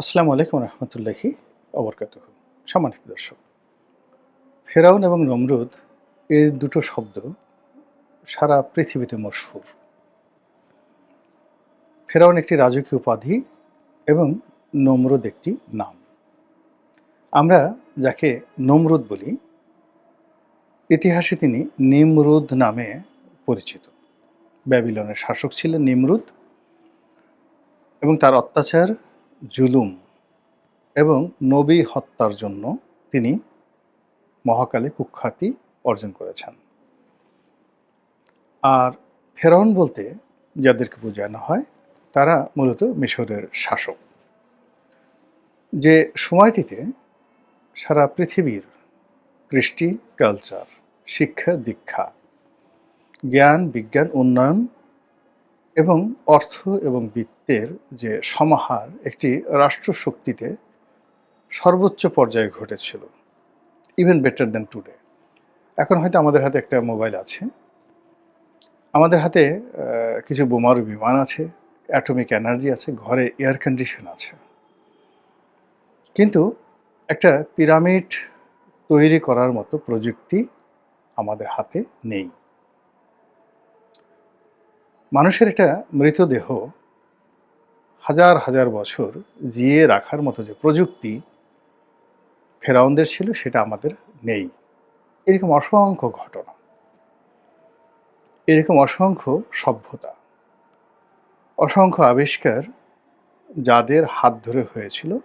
আসসালামু আলাইকুম রহমতুল্লাহি অবরকাত সম্মানিত দর্শক, ফেরাউন এবং নমরুদ এর দুটো শব্দ সারা পৃথিবীতে মশহুর। ফেরাউন একটি রাজকীয় উপাধি এবং নমরুদ একটি নাম। আমরা যাকে নমরুদ বলি, ইতিহাসে তিনি নিমরুদ নামে পরিচিত। ব্যাবিলনের শাসক ছিলেন নিমরুদ এবং তার অত্যাচার জুলুম এবং নবী হত্যার জন্য তিনি মহাকালে কুখ্যাতি অর্জন করেছেন। আর ফেরাউন বলতে যাদেরকে বোঝানো হয়, তারা মূলত মিশরের শাসক। যে সময়টিতে সারা পৃথিবীর কৃষ্টি, কালচার, শিক্ষা, দীক্ষা, জ্ঞান, বিজ্ঞান, উন্নয়ন এবং অর্থ এবং বিত্তের যে সমাহার একটি রাষ্ট্রশক্তিতে সর্বোচ্চ পর্যায়ে ঘটেছিল ইভেন বেটার দেন টুডে এখন হয়তো আমাদের হাতে একটা মোবাইল আছে। আমাদের হাতে কিছু বোমারু বিমান আছে অ্যাটমিক এনার্জি আছে, ঘরে এয়ার কন্ডিশন আছে। কিন্তু একটা পিরামিড তৈরি করার মতো প্রযুক্তি আমাদের হাতে নেই। মানুষের একটা মৃতদেহ হাজার হাজার বছর জিয়ে রাখার মতো যে প্রযুক্তি ফেরাউনদের ছিল, সেটা আমাদের নেই। এরকম অসংখ্য ঘটনা। এরকম অসংখ্য সভ্যতা। অসংখ্য আবিষ্কার যাদের হাত ধরে হয়েছিল,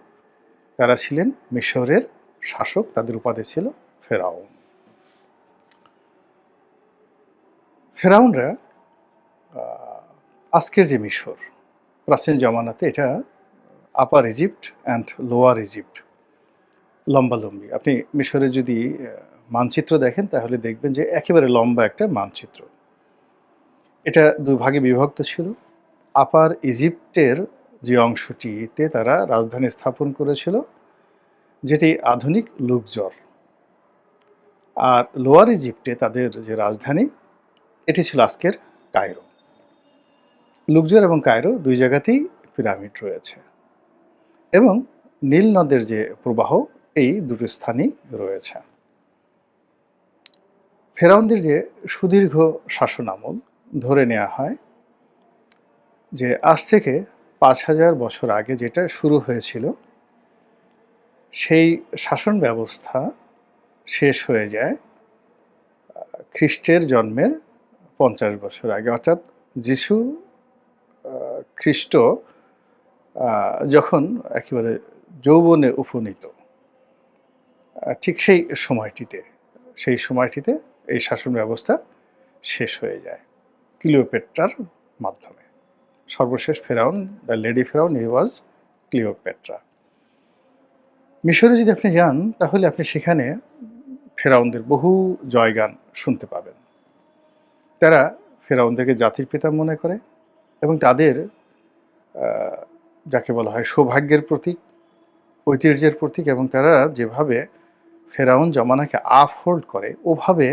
তারা ছিলেন মিশরের শাসক, তাদের উপাধি ছিল ফেরাউন। ফেরাউনরা আজকের যে মিশর, প্রাচীন জমানাতে এটা upper Egypt and lower Egypt, লম্বালম্বি। আপনি মিশরের যদি মানচিত্র দেখেন, তাহলে দেখবেন যে একেবারে লম্বা একটা মানচিত্র। এটা দুই ভাগে বিভক্ত ছিল। আপার ইজিপ্টের যে অংশটিতে তারা রাজধানী স্থাপন করেছিল, যেটি আধুনিক লুকজর। আর লোয়ার ইজিপ্টে তাদের যে রাজধানী, এটি ছিল আজকের কায়রো। লুকজর এবং কায়রো দুই জায়গাতেই পিরামিড রয়েছে। এবং নীল নদের যে প্রবাহ, এই দুটো স্থানই রয়েছে। ফেরাউনদের যে সুদীর্ঘ শাসন আমল ধরে নেওয়া হয়, যে আজ থেকে পাঁচ হাজার বছর আগে যেটা শুরু হয়েছিল, সেই শাসন ব্যবস্থা শেষ হয়ে যায়, খ্রিস্টের জন্মের পঞ্চাশ বছর আগে। অর্থাৎ যিশু খ্রিস্ট যখন একেবারে যৌবনে উপনীত ঠিক সেই সময়টিতে সেই সময়টিতে এই শাসন ব্যবস্থা শেষ হয়ে যায় ক্লিওপেট্রার মাধ্যমে। সর্বশেষ ফেরাউন, দ্য লেডি ফেরাউন ই ওয়াজ ক্লিওপেট্রা। মিশরে যদি আপনি যান, তাহলে আপনি সেখানে ফেরাউনদের বহু জয়গান শুনতে পাবেন। তারা ফেরাউনদেরকে জাতির পিতা মনে করে এবং তাদের যাকে বলা হয় সৌভাগ্যের প্রতীক, ঐতিহ্যের প্রতীক এবং তারা যেভাবে ফেরাউন জমানাকে আপ হোল্ড করে, ওভাবে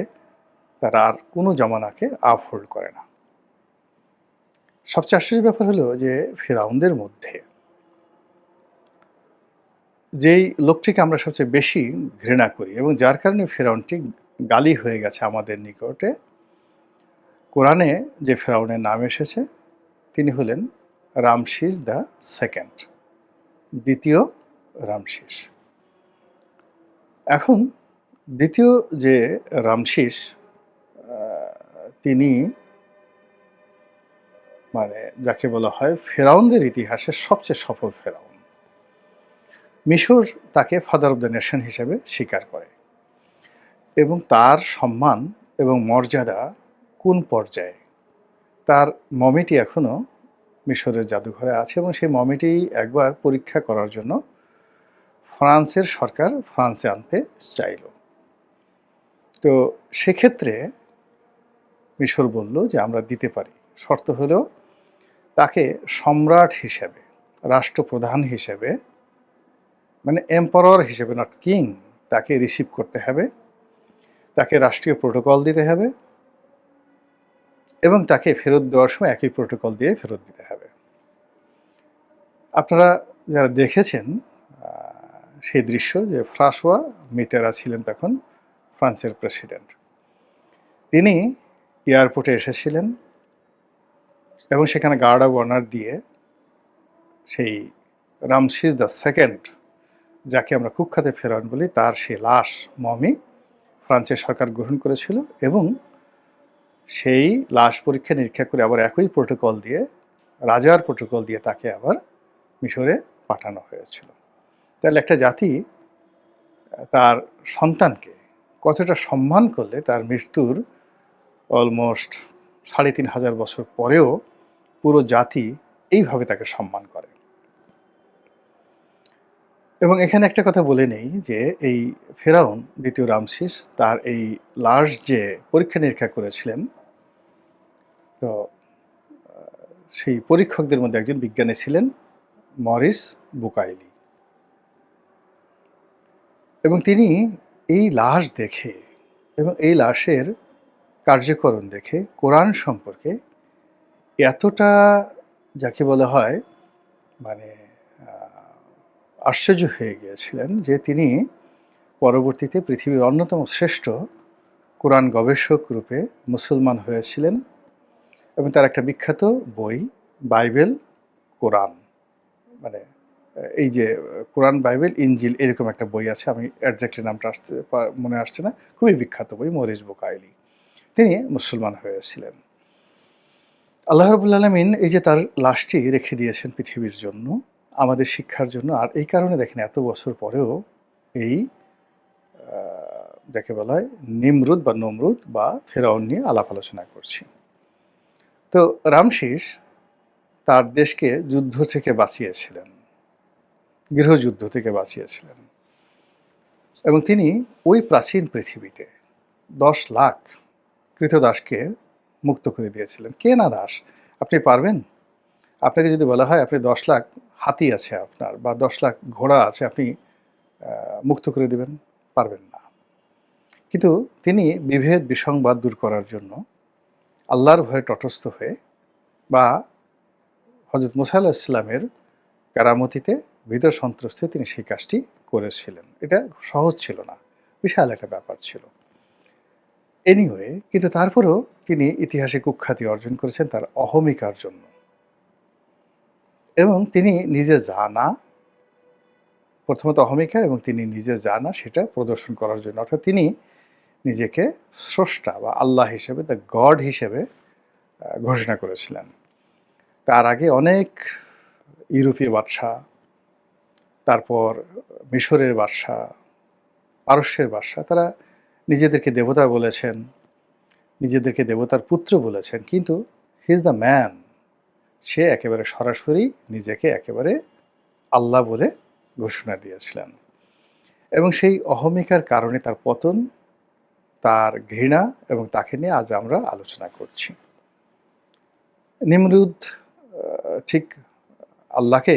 তারা আর কোনো জমানাকে আপ হোল্ড করে না। সবচেয়ে আশ্চর্যের ব্যাপার হলো যে ফেরাউনদের মধ্যে যেই লোকটিকে আমরা সবচেয়ে বেশি ঘৃণা করি এবং যার কারণে ফেরাউনটি গালি হয়ে গেছে আমাদের নিকটে, কোরআনে যে ফেরাউনের নাম এসেছে তিনি হলেন রামশিস দ্য সেকেন্ড, দ্বিতীয় রামশিস। এখন দ্বিতীয় যে রামশিস তিনি মানে যাকে বলা হয় ফেরাউনদের ইতিহাসে সবচেয়ে সফল ফেরাউন। মিশর তাকে ফাদার অফ দ্য নেশন হিসেবে স্বীকার করে এবং তার সম্মান এবং মর্যাদা কোন পর্যায়ে? তার মমিটি এখনও মিশরের জাদুঘরে আছে এবং সেই মমিটি একবার পরীক্ষা করার জন্য ফ্রান্সের সরকার ফ্রান্সে আনতে চাইল। তো সেক্ষেত্রে মিশর বলল যে আমরা দিতে পারি। শর্ত হলো তাকে সম্রাট হিসেবে, রাষ্ট্রপ্রধান হিসেবে মানে এম্পারর হিসেবে নট কিং তাকে রিসিভ করতে হবে। তাকে রাষ্ট্রীয় প্রোটোকল দিতে হবে। এবং তাকে ফেরত দেওয়ার সময় একই প্রোটোকল দিয়ে ফেরত দিতে হবে। আপনারা যারা দেখেছেন সেই দৃশ্য যে ফ্রাসোয়া মিটেরা ছিলেন তখন ফ্রান্সের প্রেসিডেন্ট। তিনি এয়ারপোর্টে এসেছিলেন এবং সেখানে গার্ড অব অনার দিয়ে সেই রামসিস দ্য সেকেন্ড, যাকে আমরা কুখ্যাতে ফেরান বলি, তার সেই লাশ মমি ফ্রান্সের সরকার গ্রহণ করেছিল এবং সেই লাশ পরীক্ষা নিরীক্ষা করে আবার একই প্রোটোকল দিয়ে, রাজার প্রোটোকল দিয়ে তাকে আবার মিশরে পাঠানো হয়েছিল। তাহলে একটা জাতি, তার সন্তানকে কতটা সম্মান করলে তার মৃত্যুর অলমোস্ট সাড়ে তিন হাজার বছর পরেও পুরো জাতি এইভাবে তাকে সম্মান করে। এবং এখানে একটা কথা বলে নেই যে এই ফেরাউন দ্বিতীয় রামশিস তার এই লাশ যে পরীক্ষা নিরীক্ষা করেছিলেন তো সেই পরীক্ষকদের মধ্যে একজন বিজ্ঞানী ছিলেন মরিস বুকাইলি। এবং তিনি এই লাশ দেখে এবং এই লাশের কার্যকরণ দেখে, কোরআন সম্পর্কে এতটা যাকে বলা হয় মানে আশ্চর্য হয়ে গিয়েছিলেন যে তিনি পরবর্তীতে পৃথিবীর অন্যতম শ্রেষ্ঠ কোরআন গবেষক রূপে মুসলমান হয়েছিলেন। এবং তার একটা বিখ্যাত বই, বাইবেল, কোরআন। মানে এই যে, কোরআন, বাইবেল ইঞ্জিল এরকম একটা বই আছে, আমি অ্যাডজাক্টলি নামটা আসতে মনে আসছে না। খুবই বিখ্যাত বই, মরিস বোকাইলি। তিনি মুসলমান হয়েছিলেন। আল্লাহ রবুল আলমিন এই যে তার লাশটি রেখে দিয়েছেন পৃথিবীর জন্য, আমাদের শিক্ষার জন্য, আর এই কারণে দেখেন এত বছর পরেও এই যাকে বলা হয় নিমরুদ বা নমরুদ বা ফেরাউন নিয়ে আলাপ আলোচনা করছি। তো রামশিস তার দেশকে যুদ্ধ থেকে বাঁচিয়েছিলেন, গৃহযুদ্ধ থেকে বাঁচিয়েছিলেন। এবং তিনি ওই প্রাচীন পৃথিবীতে দশ লাখ কৃতদাসকে মুক্ত করে দিয়েছিলেন। কে না দাস? আপনি পারবেন? আপনাকে যদি বলা হয় আপনি দশ লাখ হাতি আছে আপনার বা দশ লাখ ঘোড়া আছে, আপনি মুক্ত করে দেবেন? পারবেন না। কিন্তু তিনি বিভেদ, বিসংবাদ দূর করার জন্য আল্লাহর ভয়ে তটস্থ হয়ে বা হজরত মুসা আল্লাহ ইসলামের কারামতিতে ভিতর সন্ত্রস্তে তিনি সেই কাজটি করেছিলেন। এটা সহজ ছিল না, বিশাল একটা ব্যাপার ছিল। এনিওয়ে কিন্তু তারপরেও তিনি ইতিহাসে কুখ্যাতি অর্জন করেছেন তার অহমিকার জন্য। এবং তিনি নিজে জানা, প্রথমত অহমিকা এবং তিনি নিজে জানা সেটা প্রদর্শন করার জন্য। অর্থাৎ তিনি নিজেকে স্রষ্টা বা আল্লাহ হিসেবে দ্য গড হিসেবে ঘোষণা করেছিলেন। তার আগে অনেক ইউরোপীয় বাদশাহ, তারপর মিশরের বাদশাহ, পারস্যের বাদশাহ, তারা নিজেদেরকে দেবতা বলেছেন, নিজেদেরকে দেবতার পুত্র বলেছেন, কিন্তু হি ইজ দ্য ম্যান সে একেবারে সরাসরি নিজেকে একেবারে আল্লাহ বলে ঘোষণা দিয়েছিলেন। এবং সেই অহমিকার কারণে তার পতন তার ঘৃণা এবং তাকে নিয়ে আজ আমরা আলোচনা করছি। নিমরুদ ঠিক আল্লাহকে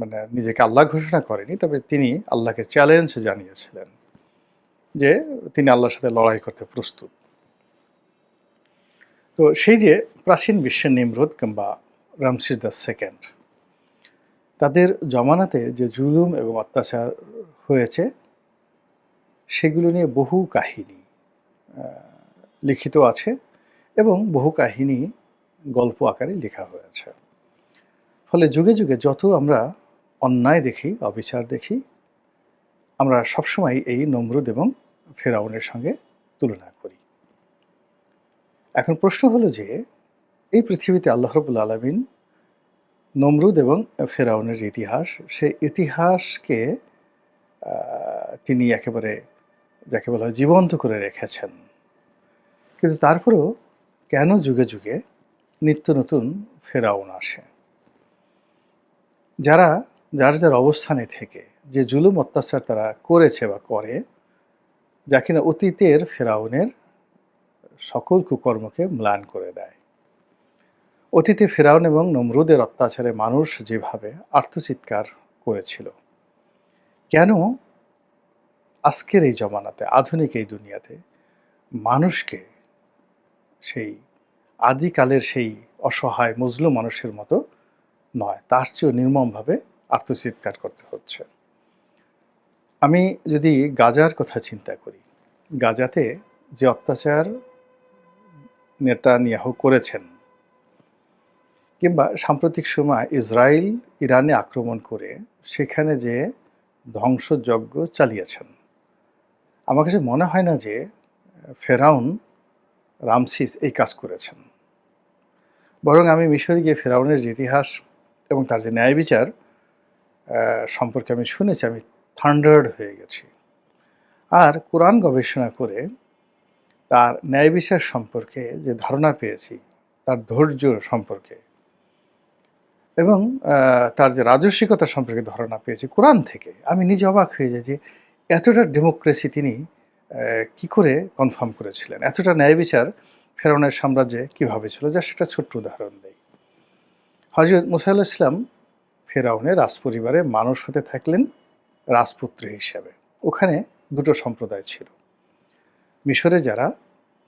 মানে নিজেকে আল্লাহ ঘোষণা করেনি, তবে তিনি আল্লাহকে চ্যালেঞ্জ জানিয়েছিলেন যে তিনি আল্লাহর সাথে লড়াই করতে প্রস্তুত। তো সেই যে প্রাচীন বিশ্বের নিমরুদ কিংবা রামসিস দ্য সেকেন্ড, তাদের জমানাতে যে জুলুম এবং অত্যাচার হয়েছে সেগুলো নিয়ে বহু কাহিনী লিখিত আছে এবং বহু কাহিনী গল্প আকারে লেখা হয়েছে। ফলে যুগে যুগে যত আমরা অন্যায় দেখি, অবিচার দেখি, আমরা সবসময় এই নমরুদ এবং ফেরাউনের সঙ্গে তুলনা করি। এখন প্রশ্ন হলো যে, এই পৃথিবীতে আল্লাহ রবুল আলমিন নমরুদ এবং ফেরাউনের ইতিহাস সেই ইতিহাসকে তিনি একেবারে যাকে বলা হয় জীবন্ত করে রেখেছেন। কিন্তু তারপরেও কেন যুগে যুগে নিত্য নতুন ফেরাউন আসে? যারা, যার যার অবস্থানে থেকে যে জুলুম অত্যাচার তারা করেছে বা করে, যা কিনা অতীতের ফেরাউনের সকল কুকর্মকে ম্লান করে দেয়। অতীতে ফেরাউন এবং নমরুদের অত্যাচারে মানুষ যেভাবে আর্তচিৎকার করেছিল, কেন আজকের এই জমানাতে, আধুনিক এই দুনিয়াতে মানুষকে সেই আদিকালের সেই অসহায় মজলুম মানুষের মতো নয়, তার চেয়েও নির্মমভাবে আত্মচিৎকার করতে হচ্ছে। আমি যদি গাজার কথা চিন্তা করি, গাজাতে যে অত্যাচার নেতানিয়াহু করেছেন কিংবা সাম্প্রতিক সময় ইসরায়েল ইরানে আক্রমণ করে সেখানে যে ধ্বংসযজ্ঞ চালিয়েছেন আমার কাছে মনে হয় না যে, ফেরাউন রামসিস এই কাজ করেছেন। বরং আমি মিশরে গিয়ে ফেরাউনের যে ইতিহাস এবং তার যে ন্যায় বিচার সম্পর্কে আমি শুনেছি, আমি থান্ডার্ড হয়ে গেছি। আর কোরআন গবেষণা করে তার ন্যায় বিচার সম্পর্কে যে ধারণা পেয়েছি, তার ধৈর্য সম্পর্কে এবং তার যে রাজস্বিকতা সম্পর্কে ধারণা পেয়েছি কোরআন থেকে, আমি নিজে অবাক হয়ে যাই যে এতটা ডেমোক্রেসি তিনি কি করে কনফার্ম করেছিলেন? এতটা ন্যায় বিচার ফেরনের সাম্রাজ্যে কীভাবে ছিল? যা সেটা ছোট্ট উদাহরণ দেয় হজরত মুসাইল ইসলাম ফেরাউনের রাজপরিবারে মানুষ হতে থাকলেন রাজপুত্র হিসাবে। ওখানে দুটো সম্প্রদায় ছিল। মিশরে যারা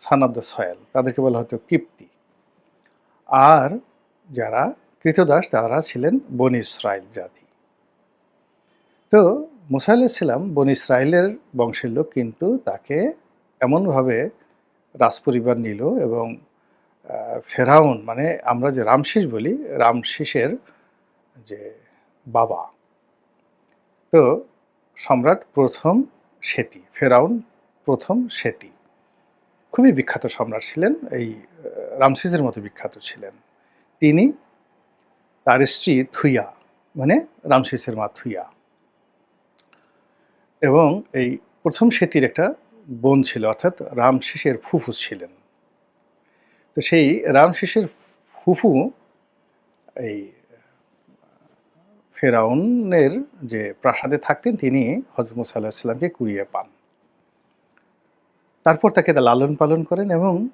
সান অব দ্য সয়েল তাদেরকে বলা হতো কিপ্তি। আর যারা কৃতদাস, তারা ছিলেন বন ইসরায়েল জাতি। তো মুসা আলাইসাল্লাম বন ইসরায়েলের বংশের লোক, কিন্তু তাকে এমনভাবে রাজপরিবার নিল এবং ফেরাউন মানে আমরা যে রামশিস বলি, রামশিসের যে বাবা। তো সম্রাট প্রথম সেতি, ফেরাউন প্রথম সেতি। খুবই বিখ্যাত সম্রাট ছিলেন, এই রামসিসের মতো বিখ্যাত ছিলেন। তিনি তার স্ত্রী থুইয়া মানে রামসিসের মা থুইয়া। এবং এই প্রথম সেতির একটা বোন ছিল, অর্থাৎ রামশিসের ফুফু ছিলেন। তো সেই রামশিসের ফুফু এই ফেরাউনের যে প্রাসাদে থাকতেন, তিনি হজরত মুসা আল্লাহিসাল্লামকে কুড়িয়ে পান। তারপর তাকে তা লালন পালন করেন এবং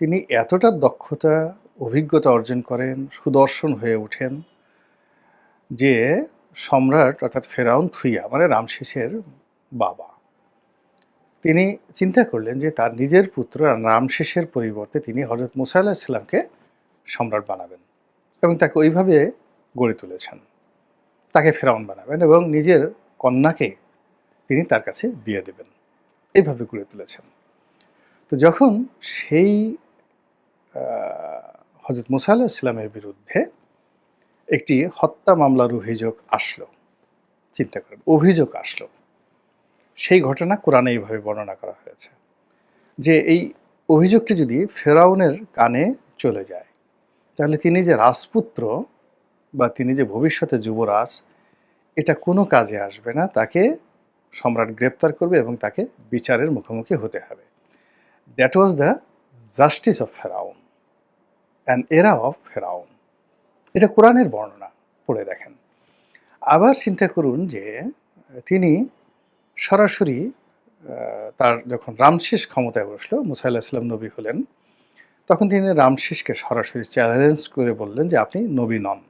তিনি এতটা দক্ষতা, অভিজ্ঞতা অর্জন করেন, সুদর্শন হয়ে ওঠেন যে সম্রাট অর্থাৎ ফেরাউন থুইয়া মানে রামশেষের বাবা, তিনি চিন্তা করলেন যে তার নিজের পুত্র রামশেষের পরিবর্তে তিনি হজরত মুসা আল্লাহিসাল্লামকে সম্রাট বানাবেন এবং তাকে ওইভাবে গড়ে তুলেছেন। তাকে ফেরাউন বানাবেন এবং নিজের কন্যাকে তিনি তার কাছে বিয়ে দেবেন। এইভাবে গড়ে তুলেছেন। তো যখন সেই হজরত মুসা ইসলামের বিরুদ্ধে একটি হত্যা মামলার অভিযোগ আসলো। চিন্তা করেন, অভিযোগ আসলো। সেই ঘটনা কোরআনে এইভাবে বর্ণনা করা হয়েছে যে এই অভিযোগটি যদি ফেরাউনের কানে চলে যায়, তাহলে তিনি যে রাজপুত্র বা তিনি যে ভবিষ্যতে যুবরাজ, এটা কোনো কাজে আসবে না। তাকে সম্রাট গ্রেপ্তার করবে এবং তাকে বিচারের মুখোমুখি হতে হবে। That was the justice of ফেরাউন অ্যান্ড এরা অফ ফেরাউন এটা কোরআনের বর্ণনা পড়ে দেখেন। আবার চিন্তা করুন যে তিনি সরাসরি তার যখন রামশেষ ক্ষমতায় বসল মুসাইল্লাহ ইসলাম নবী হলেন, তখন তিনি রামশেষকে সরাসরি চ্যালেঞ্জ করে বললেন যে আপনি নবী নন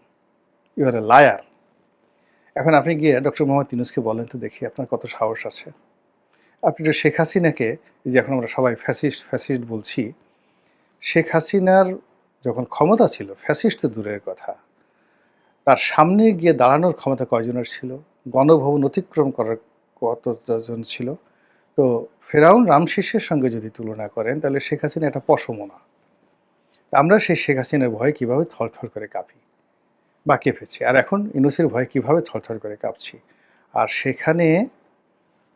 ইউ আর এ লায়ার এখন আপনি গিয়ে ডক্টর মোহাম্মদ তিনুসকে বলেন তো দেখি আপনার কত সাহস আছে। আপনি তো শেখ হাসিনাকে যে এখন আমরা সবাই ফ্যাসিস্ট ফ্যাসিস্ট বলছি, শেখ হাসিনার যখন ক্ষমতা ছিল, ফ্যাসিস্ট দূরের কথা, তার সামনে গিয়ে দাঁড়ানোর ক্ষমতা কয়জনের ছিল? গণভবন অতিক্রম করার কতজন ছিল? তো ফেরাউন রামশিসের সঙ্গে যদি তুলনা করেন, তাহলে শেখ হাসিনা এটা পশমনা। আমরা সেই শেখ হাসিনার ভয়ে কীভাবে থরথর করে কাঁপি বা কেঁপেছি? আর এখন ইনুসের ভয়ে কীভাবে থরথর করে কাঁপছি? আর সেখানে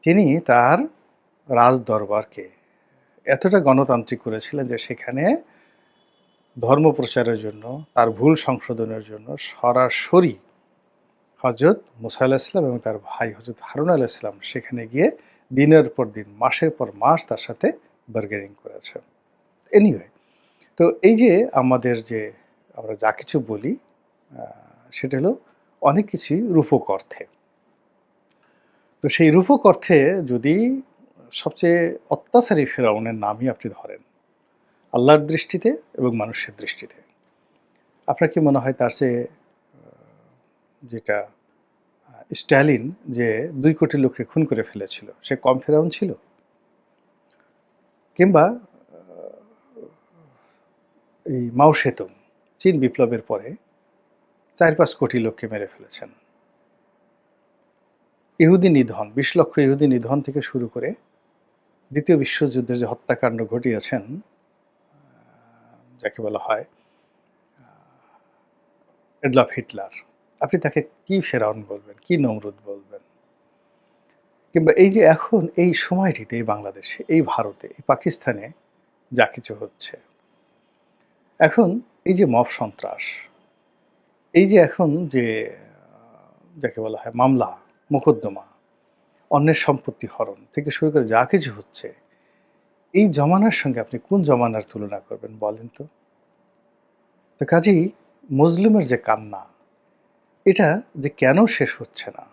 তিনি তার রাজদরবারকে এতটা গণতান্ত্রিক করেছিলেন যে সেখানে ধর্ম প্রচারের জন্য, তার ভুল সংশোধনের জন্য সরাসরি হজরত মুসা ইসলাম এবং তার ভাই হজরত হারুন আল্লাহ ইসলাম সেখানে গিয়ে দিনের পর দিন, মাসের পর মাস তার সাথে বার্গেনিং করেছে। এনিওয়ে তো এই যে আমাদের যে আমরা যা কিছু বলি সেটা হলো অনেক কিছুই রূপক অর্থে। তো সেই রূপক অর্থে যদি সবচেয়ে অত্যাচারী ফেরাউনের নামই আপনি ধরেন আল্লাহর দৃষ্টিতে এবং মানুষের দৃষ্টিতে। আপনার কি মনে হয় তার চেয়ে যেটা স্ট্যালিন যে দুই কোটি লোককে খুন করে ফেলেছিল, সে কম ফেরাউন ছিল? কিংবা এই মাও সেতুং চীন বিপ্লবের পরে চার পাঁচ কোটি লোককে মেরে ফেলেছেন। ইহুদি নিধন, বিশ লক্ষ ইহুদি নিধন থেকে শুরু করে দ্বিতীয় বিশ্বযুদ্ধের যে হত্যাকাণ্ড ঘটিয়েছেন যাকে বলা হয় এডলফ হিটলার আপনি তাকে কি ফেরাউন বলবেন? কি নমরুদ বলবেন? কিংবা এই যে এখন এই সময়টিতে এই বাংলাদেশে, এই ভারতে, এই পাকিস্তানে যা কিছু হচ্ছে, এখন এই যে মব সন্ত্রাস, এই যে এখন যে যাকে বলা হয় মামলা, মোকদ্দমা, অন্যের সম্পত্তি হরণ থেকে শুরু করে যা কিছু হচ্ছে এই জমানার সঙ্গে আপনি কোন জমানার তুলনা করবেন বলেন তো? তো কাজেই মুসলিমের যে কান্না, এটা যে কেন শেষ হচ্ছে না?